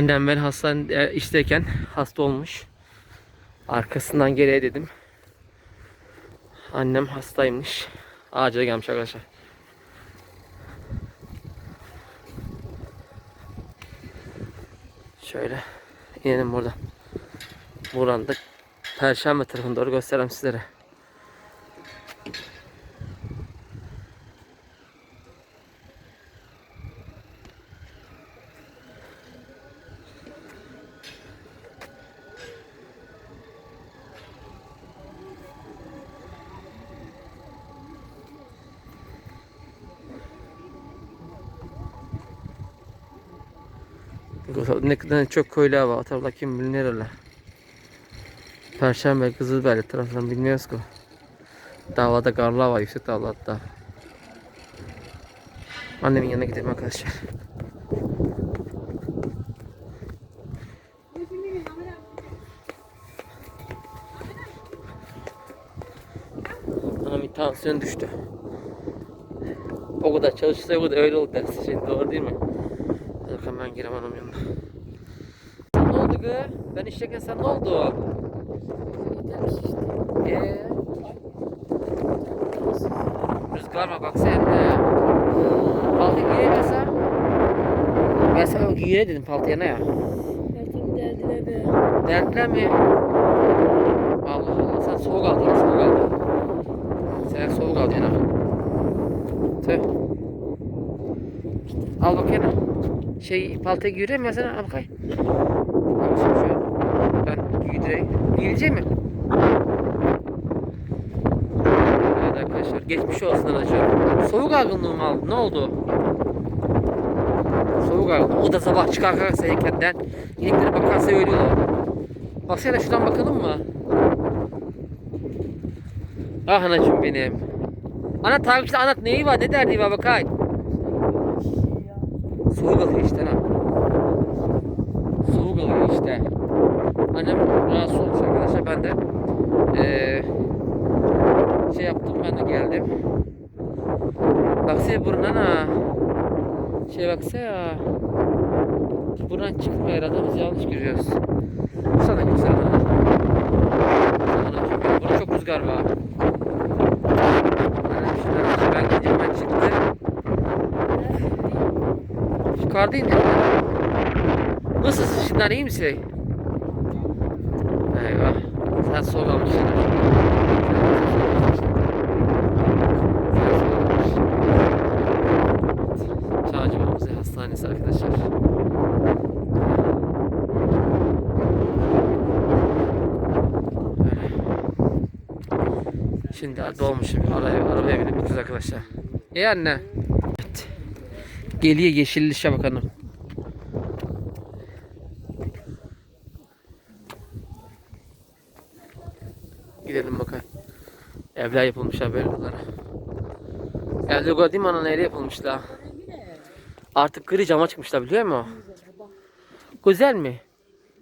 Annem ben hastanede işteyken hasta olmuş. Arkasından geriye dedim. Annem hastaymış. Acile gelmiş arkadaşlar. Şöyle inelim buradan. Buradan da Perşembe tarafına doğru göstereyim sizlere. Ne kadar çok köylü hava. O kim bilir nereler. Perşembe Kızılbeli tarafından bilmiyoruz ki. Dağlarda karlar var yüksek dağlarda. Annemin yanına gidelim arkadaşlar. Bir tansiyon düştü. O kadar çalışsa o kadar öyle oldu dersi şey doğru değil mi? Bakalım ben giremem anam yanına. Kız? Ben işlerken sen ne oldu? Eee? Rüzgar mı bak sen de. Paltı giyemezsen. Ben sana o giyle dedim paltıya ne ya? Ertem derdiler be. Dertler mi? Allah Allah sen soğuk aldın soğuk aldın. Sen soğuk aldın ha. Tüh. Al bakayım. Şey paltayı giyireyim ya sana al bakayım. Şimdi şöyle. Ben giydireyim. Giyecek mi? Evet arkadaşlar geçmiş olsun anacığım. Soğuk algınlığı mı aldın? Ne oldu? Soğuk algınlığı. O da sabah çıkarken seninkinden. İneklere bakarsa ölüyorlar. Baksana şuradan bakalım mı? Ah anacığım benim. Ana takipçide anlat neyi var ne derdi var bakay. Soğuk alıyor işte ha. Soğuk alıyor işte. Annem rahatsız olmuş arkadaşlar ben de eee şey yaptım ben de geldim. Baksana buradan ha. Şey baksana. Buradan çıkmıyor herhalde biz yanlış görüyoruz. Sana. Anacığım benim, Burada çok rüzgar var. Ben gideceğim ben çıktım. Yukarıdayım dedim. Nasılsın şimdi iyi misin? Sen soğuk almışsın. Çağcımamızı hastanesi arkadaşlar. Böyle. Şimdi dolmuşum. Arabaya, arabaya binip gideceğiz arkadaşlar. İyi anne. Evet. Geliyor yeşillişe bakalım. Gidelim bakalım. Evler yapılmışlar böyle buralara. Evde gördün mü ana nereye yapılmışlar? Artık gri cama çıkmışlar biliyor musun? Güzel mi?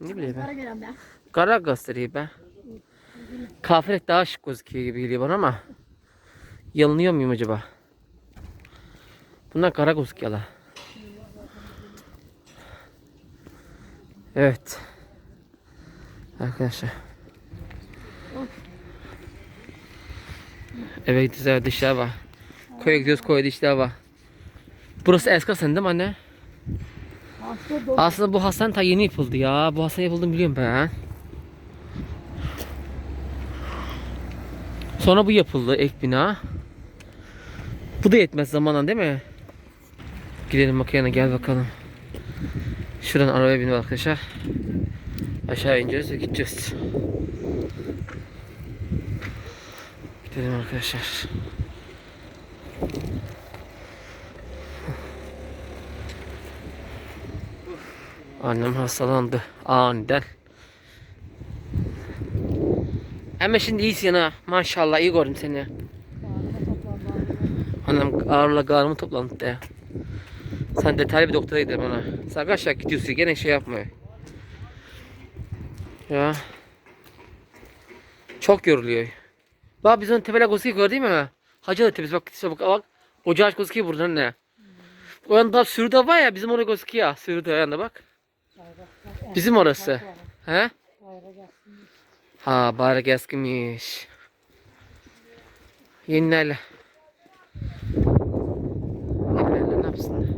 Ne bileyim ben. Kara gösteriyor be. Kahverengi daha şık gözüküyor gibi geliyor bana ama. Yanılıyor muyum acaba? Bunlar kara gözüküyorlar. Evet. Arkadaşlar. Eve gidiyoruz dişler var. Koya gidiyoruz koya dişler var. Burası eski hastane değil mi anne? Aslında bu hastane ta yeni yapıldı ya. Bu hastane yapıldığını biliyorum ben. Sonra bu yapıldı ek bina. Bu da yetmez zamanla değil mi? Gidelim bakayım gel bakalım. Şuradan arabaya binip arkadaşlar. Aşağı ineceğiz ve gideceğiz. Gidelim arkadaşlar. Annem hastalandı aniden. Ama şimdi iyisin ha. Maşallah iyi gördüm seni. Annem ağırla karnımı toplandı de. Sen detaylı bir doktora gidelim ona. Sen kaç dakika gidiyorsun gene şey yapma. Ya. Çok yoruluyor. Bak biz onun tepele gözüküyor gördün mü? Hacı da tepesi bak işte bak bak. Ocağı gözüküyor buradan ne? O yanda sürüde var ya bizim oraya gözüküyor. Sürüde o yanda bak. Bizim orası. He? Ha bayrak eskimiş. Yenilerle. Yenilerle ne yapsınlar?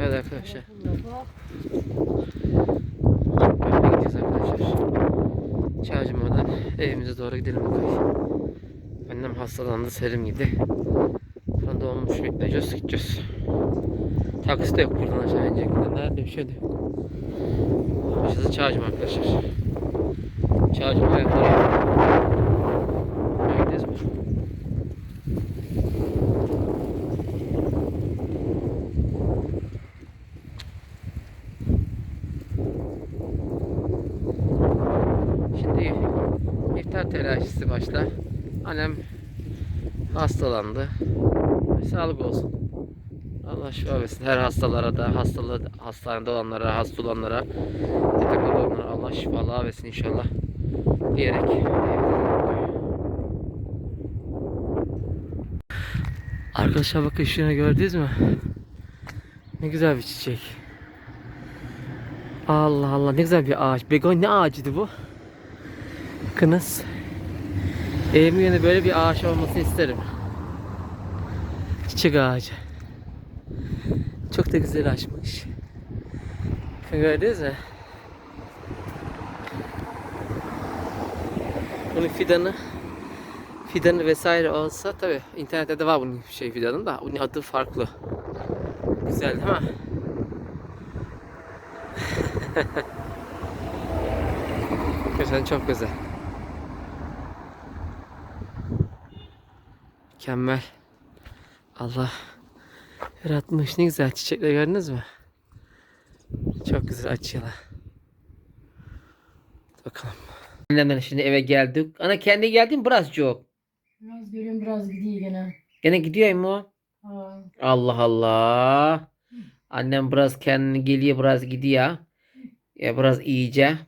Evet arkadaşlar. Böyle gideceğiz arkadaşlar. Çağcımadan evimize doğru gidelim bakalım. Annem hastalandı serim gidi. Sonra doğmuş bekleyeceğiz gideceğiz. Taksi de yok buradan aşağı inecek. Nerede bir şey de yok. Aşağısı Çağcım arkadaşlar. Çağcım ayakları. Böyle gideceğiz mi? Şimdi iftar telaşesi başlar. Annem hastalandı. Sağlık olsun. Allah şifa versin. Her hastalara da, hastalığı, hastanede olanlara, hasta olanlara, yatakta olanlara Allah şifalar versin inşallah. Diyerek. Arkadaşlar bakın şunu gördünüz mü? Ne güzel bir çiçek. Allah Allah ne güzel bir ağaç. Begon ne ağacıydı bu? Bakınız. Evimin yanında böyle bir ağaç olmasını isterim. Çiçek ağacı. Çok da güzel açmış. Gördünüz mü? Bunun fidanı fidanı vesaire olsa tabi internette de var bunun şey fidanın da bunun adı farklı. Güzel değil mi? Güzel çok güzel. Mükemmel. Allah yaratmış ne güzel çiçekler gördünüz mü? Çok güzel açıyorlar. Bakalım. Annemden şimdi eve geldik. Ana kendi geldin biraz çok. Biraz görüyorum biraz gidiyor gene. Gene gidiyor mu? Ha. Allah Allah. Annem biraz kendini geliyor biraz gidiyor. Ya biraz iyice.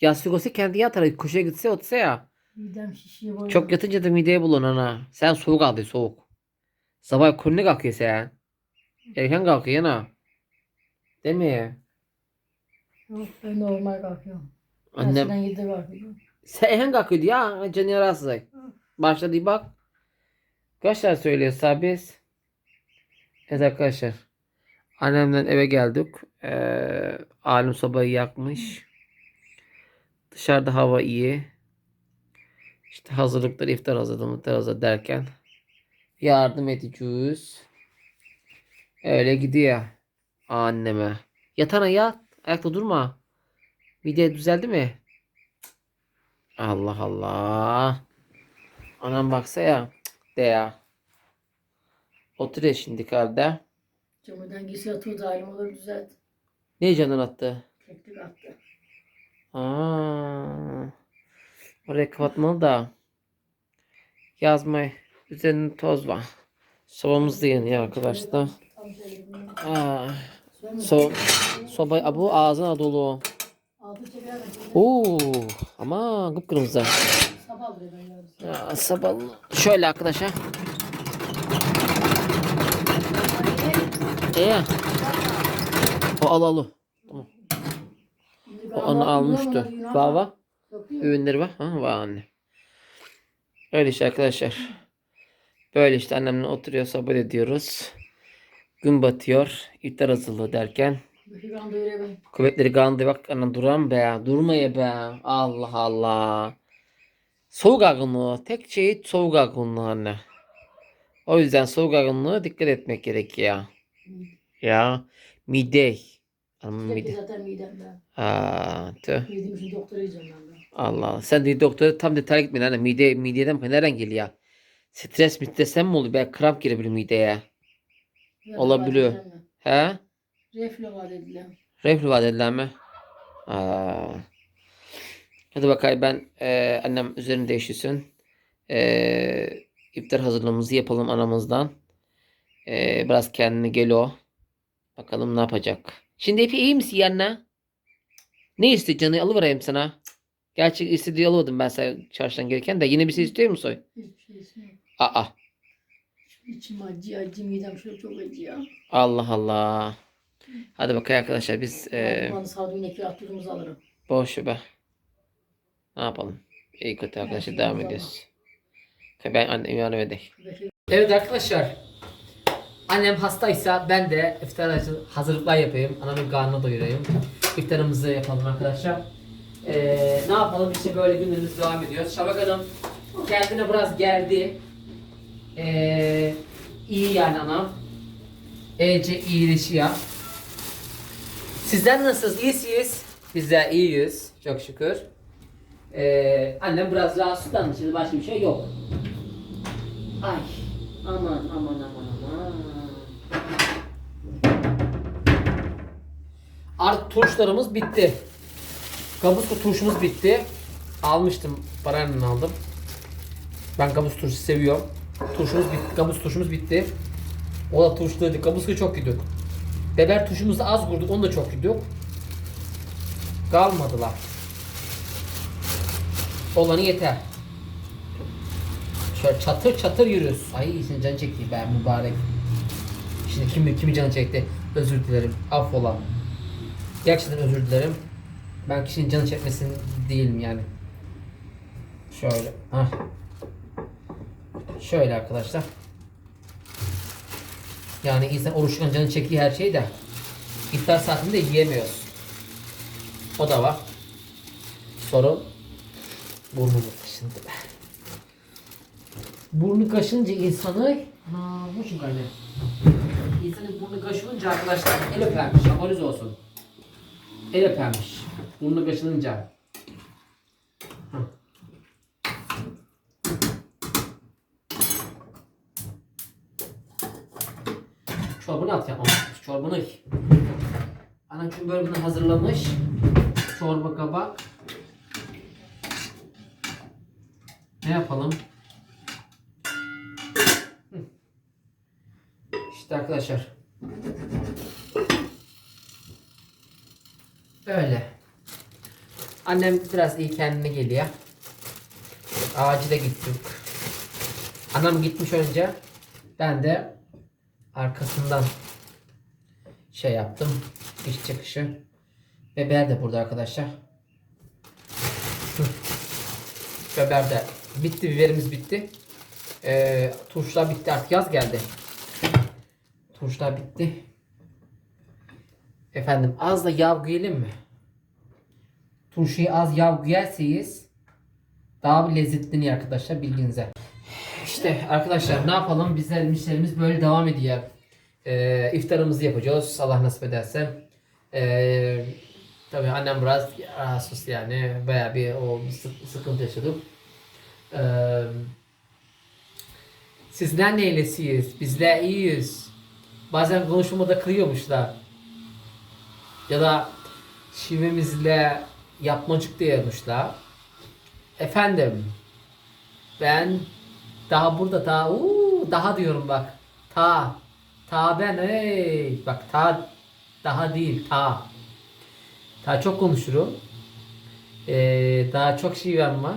Yastık olsa kendi yatar. Kuşa gitse otsa ya. Midem şişiyor böyle. Çok yatınca da mideye bulun ana. Sen soğuk aldın soğuk. Sabah kurne kalkıyor sen. Erken kalkıyor ana. Değil mi? Yok ben normal kalkıyorum. Annem 7'de kalkıyordum. sen erken kalkıyordu ya. Canı yarasız. Başladı bak. Kaçlar söylüyor biz? Evet arkadaşlar. Annemden eve geldik. Ee, alim sobayı yakmış. Dışarıda hava iyi. İşte hazırlıklar iftar hazırladım. iftar hazır derken yardım edeceğiz. Öyle gidiyor anneme. Yatana yat. Ayakta durma. Mide düzeldi mi? Allah Allah. Anam baksa ya. De ya. Oturuyor şimdi kalde. Camiden giysi atıyor dalim olur düzelt. Ne canın attı? Teklik attı. Aa. Orayı kapatmalı da. Yazmayı. Üzerinde toz var. Sobamız da yanıyor arkadaşlar. Söyle. So soba bu ağzına dolu. Oo. Ama kıpkırmızı. sabah. Ya, sabalı. Şöyle arkadaşlar. İyi. O al al. Tamam. O onu almıştı. Var. Ürünleri var. Ha, var anne. Öyle işte arkadaşlar. Böyle işte annemle oturuyor sohbet ediyoruz. Gün batıyor. İftar hazırlığı derken. Kuvvetleri kandı bak anam duran be. Durmaya be. Allah Allah. Soğuk algınlığı. Tek şey soğuk algınlığı anne. O yüzden soğuk algınlığı dikkat etmek gerekiyor. Ya. Mide. Anam Sürekli mide. zaten midemde. Aa, tüh. Yedim için doktora yiyeceğim ben de. Allah Allah. Sen de doktora tam detaylı gitmeyin anne. Mide, mideden nereden geliyor? Stres stresten mi oluyor? Belki kramp girebilir mideye. Ya Olabiliyor. var dediler mi? He? Reflü var dediler. Reflü var dediler mi? Aa. Hadi bakayım ben e, annem üzerini değiştirsin. E, iftar hazırlığımızı yapalım anamızdan. E, biraz kendine gel o. Bakalım ne yapacak. Şimdi ipi iyi misin anne? Ne istiyor canı alıvereyim sana. Gerçi istediği alıyordum ben sana çarşıdan gelirken de. Yine bir şey istiyor musun? Hiçbir şey yok. Aa. İçim acıyor, acı midem şöyle çok acıyor. Allah Allah. Hadi bakayım arkadaşlar biz e, Dumanı sağda inek attığımızı alırım. boş be. Ne yapalım? İyi kötü arkadaşlar devam ediyoruz. Ben annemi yardım edeyim. Evet arkadaşlar. Annem hastaysa ben de iftar hazır- hazırlıklar yapayım. Anamın karnını doyurayım. İftarımızı yapalım arkadaşlar. Ee, ne yapalım işte böyle günlerimiz devam ediyor. Şabak Hanım kendine biraz geldi. Ee, iyi yani anam. Ece iyileşiyor. Sizler nasılsınız? İyisiniz? Biz de iyiyiz. Çok şükür. Ee, annem biraz rahatsızlandı. Şimdi başka bir şey yok. Ay aman aman aman. Artık turşularımız bitti. Kabuska turşumuz bitti. Almıştım. Parayla aldım. Ben kabus turşusu seviyorum. Turşumuz bitti. Kabus turşumuz bitti. O da turşuluydu. Kabuska çok gidiyor. Biber turşumuzu az vurduk. Onu da çok gidiyor. Kalmadılar. Olanı yeter. Şöyle çatır çatır yürüyoruz. Ay senin canı çekti be mübarek. Şimdi kimi kimi canı çekti? Özür dilerim. Affola. Gerçekten özür dilerim. Ben kişinin canı çekmesin değilim yani. Şöyle. Hah. Şöyle arkadaşlar. Yani insan oruçluken canı çektiği her şeyi de iftar saatinde yiyemiyoruz. O da var. Sorun burnumuz taşındı be. Burnu kaşınca insanı ha bu şu kaynağı. İnsanın burnu kaşınınca arkadaşlar el öpermiş. Haberiniz olsun. El öpermiş. Burnu kaşınınca. Çorbanı at yapmam. Çorbanı. Çünkü böyle bunu hazırlamış. Çorba kabak. Ne yapalım? İşte arkadaşlar. Böyle. Annem biraz iyi kendine geliyor. Acile gittik. Anam gitmiş önce. Ben de arkasından şey yaptım. İş çıkışı. Beber de burada arkadaşlar. Hı. Biber de bitti. Biberimiz bitti. Ee, turşular bitti artık yaz geldi. Turşular bitti. Efendim az da yağ koyalım mı? Turşuyu az yağ koyarsanız daha bir lezzetleniyor arkadaşlar bilginize. İşte arkadaşlar ne yapalım bizler işlerimiz böyle devam ediyor. Ee, iftarımızı yapacağız Allah nasip ederse. Ee, tabii annem biraz rahatsız yani bayağı bir o sık- sıkıntı yaşadık. Ee, sizler neylesiyiz? Bizler iyiyiz. Bazen konuşmada kırıyormuşlar. Ya da şivemizle yapmacık diyormuşlar. Efendim ben daha burada uuu, daha diyorum bak. Ta. Ta ben hey. Bak ta daha değil ta. Ta çok konuşurum. Ee, daha çok şivem var.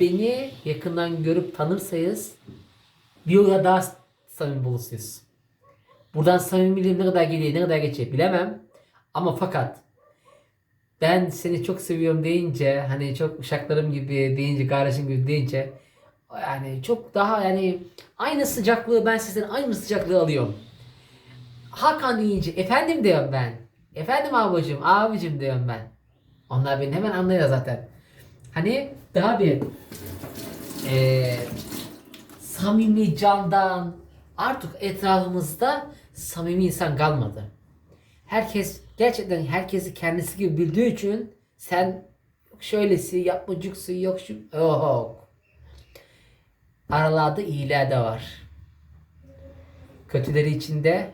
Beni yakından görüp tanırsanız bir daha samimi bulursunuz. Buradan samimiliğim ne kadar geliyor, ne kadar geçiyor bilemem. Ama fakat ben seni çok seviyorum deyince hani çok uşaklarım gibi deyince kardeşim gibi deyince yani çok daha yani aynı sıcaklığı ben sizden aynı sıcaklığı alıyorum. Hakan deyince efendim diyorum ben. Efendim abicim, abicim diyorum ben. Onlar beni hemen anlıyor zaten. Hani daha bir eee samimi candan artık etrafımızda samimi insan kalmadı. Herkes gerçekten herkesi kendisi gibi bildiği için sen şöylesi yapmacıksın yok şu yok. Aralarda iyiler de var. Kötüleri içinde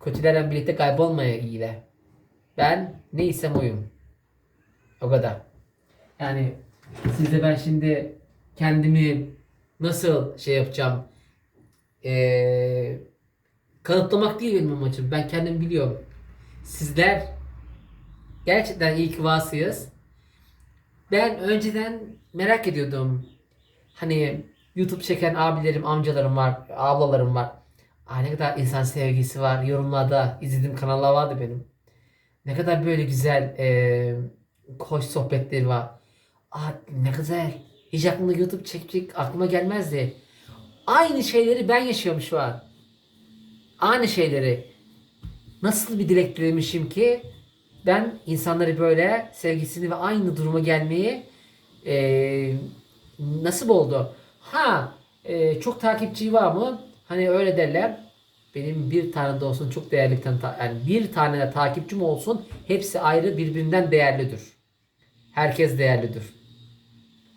kötülerle birlikte kaybolmaya iyiler. Ben neysem oyum. O kadar. Yani sizde ben şimdi kendimi nasıl şey yapacağım ee, kanıtlamak değil benim amacım. Ben kendim biliyorum. Sizler gerçekten iyi ki varsınız. Ben önceden merak ediyordum. Hani YouTube çeken abilerim, amcalarım var, ablalarım var. Ay ne kadar insan sevgisi var. Yorumlarda izlediğim kanallar vardı benim. Ne kadar böyle güzel, e, hoş sohbetleri var. Aa, ne güzel. Hiç aklımda YouTube çekecek aklıma gelmezdi. Aynı şeyleri ben yaşıyorum şu an. Aynı şeyleri. Nasıl bir dilek dilemişim ki ben insanları böyle sevgisini ve aynı duruma gelmeyi e, nasip oldu. Ha e, çok takipçi var mı? Hani öyle derler. Benim bir tane de olsun çok değerli tane ta- yani bir tane de takipçim olsun hepsi ayrı birbirinden değerlidir. Herkes değerlidir.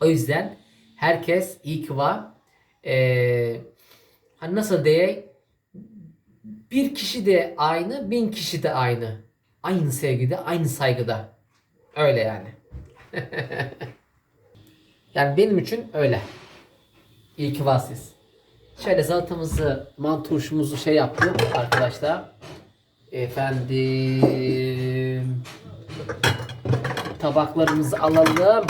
O yüzden herkes iyi ki var. Ee, hani nasıl diye bir kişi de aynı, bin kişi de aynı. Aynı sevgide, aynı saygıda. Öyle yani. yani benim için öyle. İyi ki varsınız. Şöyle salatamızı, manturşumuzu şey yaptık arkadaşlar. Efendim. Tabaklarımızı alalım.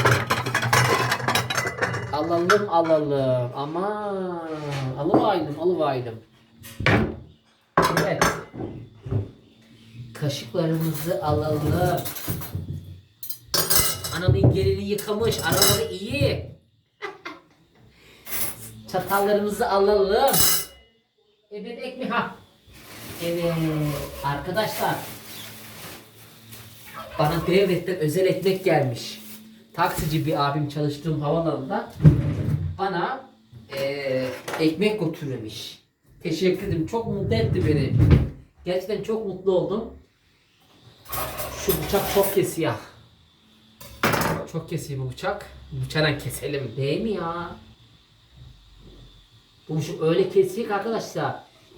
Alalım alalım. Aman. Alıvaydım alıvaydım. Evet. Kaşıklarımızı alalım. Anamın gelini yıkamış. Araları iyi. Çatallarımızı alalım. Evet ekmek ha. Evet arkadaşlar. Bana devletten özel ekmek gelmiş. Taksici bir abim çalıştığım havaalanında bana eee, ekmek götürmüş. Teşekkür ederim. Çok mutlu etti beni. Gerçekten çok mutlu oldum. Şu bıçak çok kesiyor. Çok kesiyor bu bıçak. Bıçakla keselim değil mi ya? Bu şu öyle kesiyor arkadaşlar.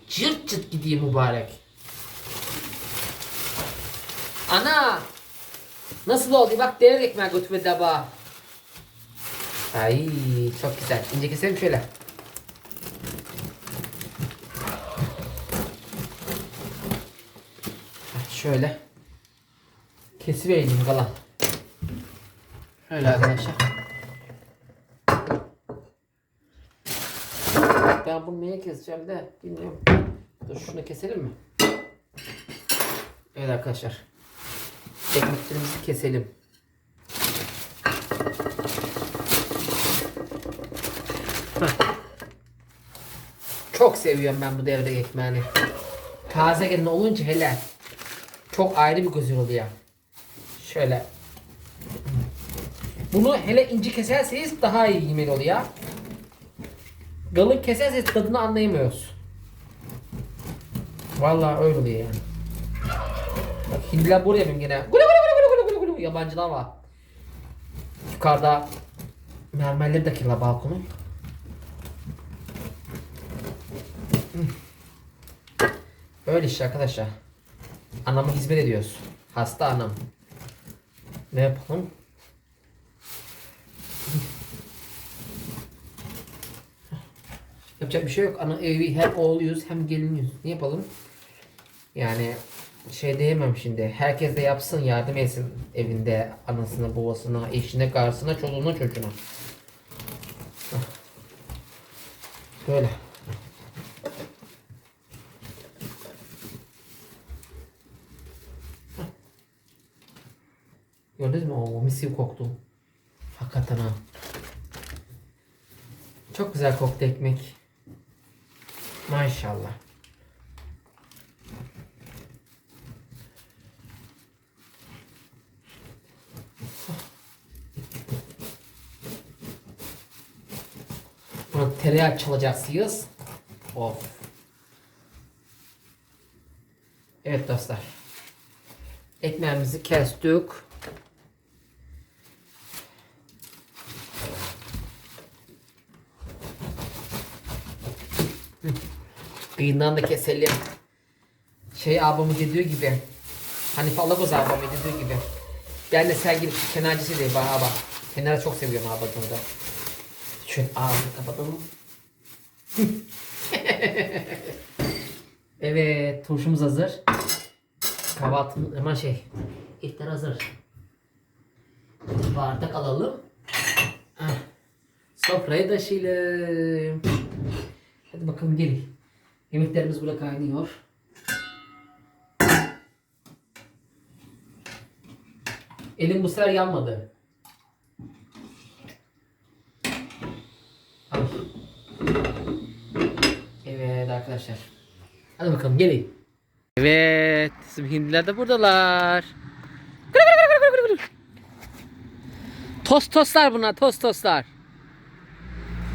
Cırt cırt gidiyor mübarek. Ana! Nasıl oldu? Bak dev ekmeği götürme daba. Ay çok güzel. İnce keselim şöyle. Şöyle. Kesivereyim kalan. Şöyle arkadaşlar. Ben bunu neye keseceğim de bilmiyorum. Dur şunu keselim mi? Evet arkadaşlar. Ekmeklerimizi keselim. Çok seviyorum ben bu devre ekmeğini. Taze gelin olunca hele çok ayrı bir güzel oluyor. Şöyle. Bunu hele ince keserseniz daha iyi yemek oluyor. Kalın keserseniz tadını anlayamıyoruz. Vallahi öyle oluyor yani. Bak hindiler buraya benim gene. Gulu gulu gulu gulu gulu gulu yabancılar var. Yukarıda mermerleri de kirli balkonun. Öyle işte arkadaşlar. Anama hizmet ediyoruz. Hasta anam. Ne yapalım? Yapacak bir şey yok. Ana evi hem oğluyuz hem geliniyoruz. Ne yapalım? Yani şey diyemem şimdi. Herkes de yapsın, yardım etsin evinde anasına, babasına, eşine, karısına, çoluğuna, çocuğuna. Böyle. Hah. Gördünüz mü? O mis koktu. Hakikaten ha. Çok güzel koktu ekmek. Maşallah. Buna tereyağı çalacaksınız. Of. Evet dostlar. Ekmeğimizi kestik. Kıyından da keselim. Şey abamı dediği gibi. Hanife Alagoz abamı dediği gibi. Ben de sen gibi kenarcısı değil bana bak. Kenarı çok seviyorum abacımı da. Şöyle ağzını kapatalım. evet turşumuz hazır. Kahvaltımız hemen şey. İftar hazır. Bardak alalım. Heh. Sofrayı taşıyalım. Hadi bakalım gelin. Yemeklerimiz burada kaynıyor. Elim bu sefer yanmadı. Evet arkadaşlar. Hadi bakalım gelin. Evet. Bizim hindiler de buradalar. Tost tostlar bunlar. Tost tostlar.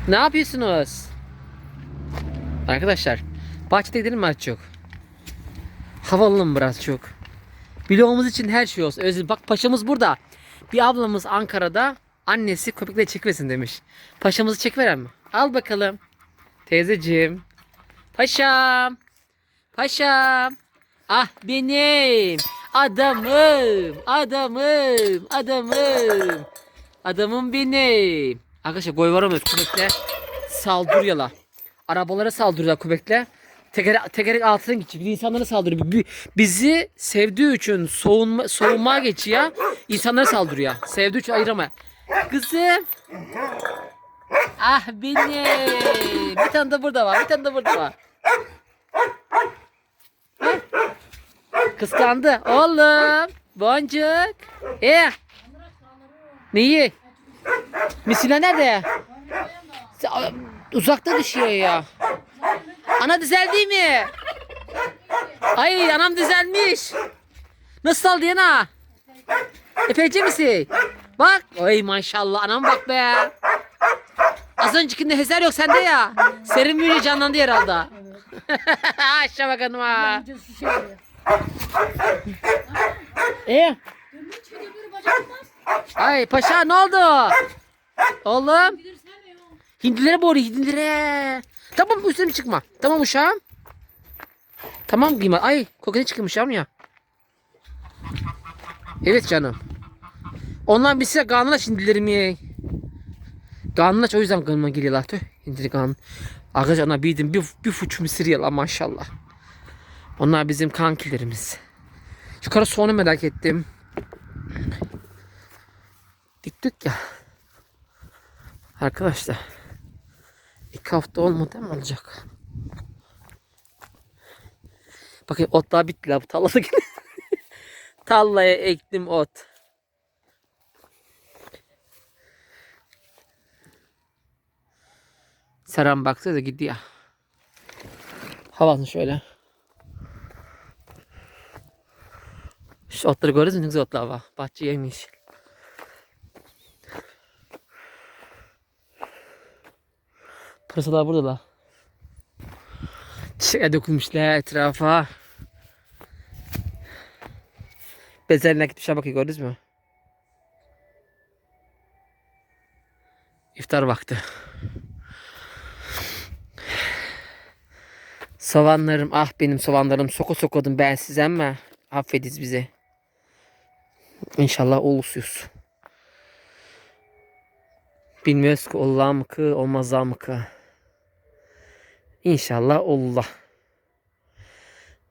Ne yapıyorsunuz? Arkadaşlar. Bahçede gidelim mi az çok? Hava alalım biraz çok. Vlogumuz için her şey olsun. Özür bak paşamız burada. Bir ablamız Ankara'da annesi köpekleri çekmesin demiş. Paşamızı çekveren mi? Al bakalım. Teyzeciğim. Paşam. Paşam. Ah benim. Adamım. Adamım. Adamım. Adamım benim. Arkadaşlar goy var mı? Köpekler saldırıyorlar. Arabalara saldırıyorlar köpekler. Teker, tekerek altına geçiyor. Bir insanlara saldırıyor. Bi- Bizi sevdiği için soğunma, soğunmaya geçiyor. İnsanlara saldırıyor. Sevdiği için ayırama. Kızım. Ah benim. Bir tane de burada var. Bir tane de burada var. Kıskandı. Oğlum. Boncuk. E. Neyi? Misina nerede? Uzakta düşüyor ya. Ana düzeldi mi? Ay anam düzelmiş. Nasıl oldu yana? Epeyce misin? Bak. Ay maşallah anam bak be. Az öncekinde hezer yok sende ya. Serin büyüğü canlandı herhalde. Aşağı bakalım ha. E, ay paşa ne oldu? Oğlum. Bilir sen mi yok? Hindilere boğru hindilere. Tamam üstüne çıkma. Tamam uşağım. Tamam giyme. Ay kokene çıkmış ya. Evet canım. Ondan bir size kanlı aç hindilerimi. Kanlı aç o yüzden kanıma geliyorlar. Tüh hindili kan. Arkadaşlar onlar bildim bir, bir fuç mısır yiyorlar maşallah. Onlar bizim kankilerimiz. Yukarı sonu merak ettim. Diktik ya. Arkadaşlar. İki hafta olmadı mı olacak? Bakın ot daha bitti la bu tarlada gene. Tarlaya ektim ot. Seram baktı da gidiyor. Havasını şöyle. Şu otları görüyoruz mu? Ne güzel otlar var. Bahçe yemiş. Pırasalar burada da. Çiçekler dökülmüşler etrafa. Bezerine gitmişler bakın gördünüz mü? İftar vakti. Soğanlarım ah benim soğanlarım soku sokudum ben size ama affediz bizi. İnşallah olursunuz. Bilmiyoruz ki Allah mı ki olmaz mı ki. İnşallah Allah.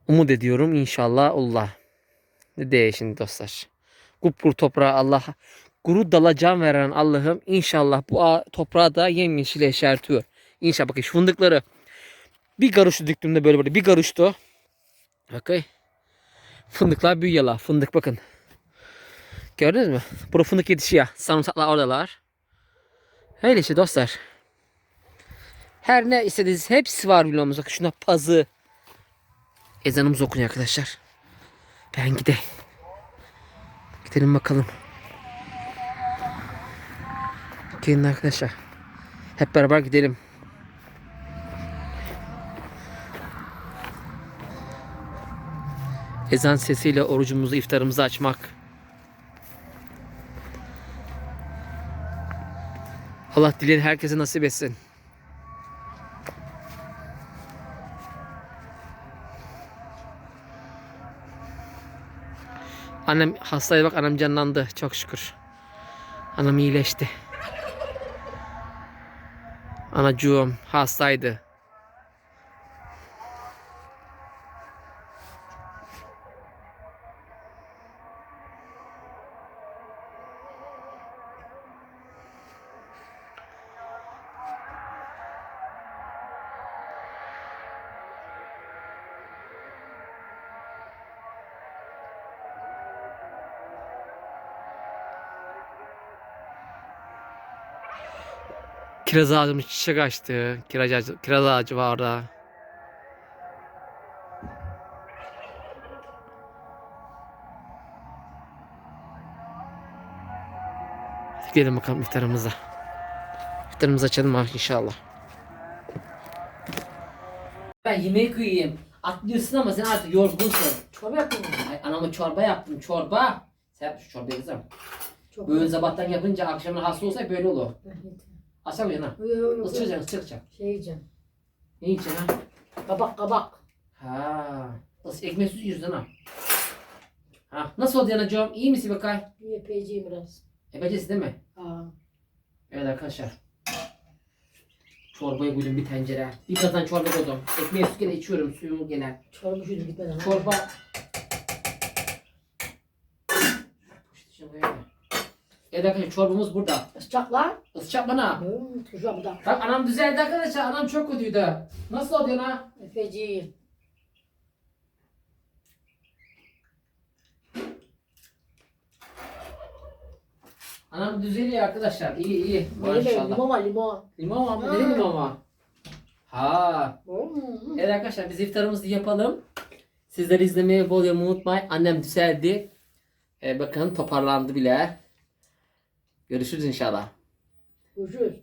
Umut ediyorum inşallah Allah. Ne diye şimdi dostlar. Kupkuru toprağa Allah kuru dala can veren Allah'ım inşallah bu toprağı da yemyeşil eşertiyor. İnşallah bakın şu fındıkları bir karış döktüğümde böyle böyle bir karıştı. Bakın. Fındıklar büyüyorlar. Fındık bakın. Gördünüz mü? Burada fındık yetişiyor. Sarımsaklar oradalar. Öyle işte dostlar. Her ne istediğiniz hepsi var videomuzda. Şuna pazı. Ezanımız okunuyor arkadaşlar. Ben gideyim. Gidelim bakalım. Gelin arkadaşlar. Hep beraber gidelim. Ezan sesiyle orucumuzu, iftarımızı açmak. Allah dileğini herkese nasip etsin. Annem hastaya bak annem canlandı çok şükür. Annem iyileşti. Anacığım hastaydı. Kiraz ağacımız çiçek açtı. Kiraz ağacı, kiraz ağacı var orada. Hadi Gelin bakalım iftarımıza. İftarımızı açalım ha inşallah. Ben yemek yiyeyim. Atlıyorsun ama sen artık yorgunsun. Çorba yapayım mı? Ay anama çorba yaptım çorba. Sen yap şu çorbayı kızım. Çok Böyle sabahtan yapınca akşamına hasta olsak böyle olur. Açam yana. Isıracaksın ısıracaksın. Şey yiyeceğim. Ne yiyeceksin ha? Kabak kabak. Ha. Nasıl ekmeksiz yüzden ha. Ha. Nasıl oldu yanacığım? İyi misin bakay? Bir epeyciyim biraz. Yapacağız değil mi? Aa. Evet arkadaşlar. Çorbayı koydum bir tencere. Bir kazan çorba koydum. Ekmeği su gene içiyorum suyumu gene. Çorba şurada gitmeden. ha. Çorba. Şimdi koyayım arkadaşlar çorbamız burada. Sıcak lan. Isıcak bana. Hmm, Tuzak da. Bak anam düzeldi arkadaşlar. Anam çok kötüydü. Nasıl oluyor ha? Epeyciyim. Anam düzeliyor arkadaşlar. İyi iyi. Maşallah. limon var limon. Limon var mı? Ne limon var? Ha. Hmm. Evet arkadaşlar biz iftarımızı yapalım. Sizler izlemeyi bol unutmayın. Annem düzeldi. Ee, bakın toparlandı bile. Görüşürüz inşallah. Görüşürüz.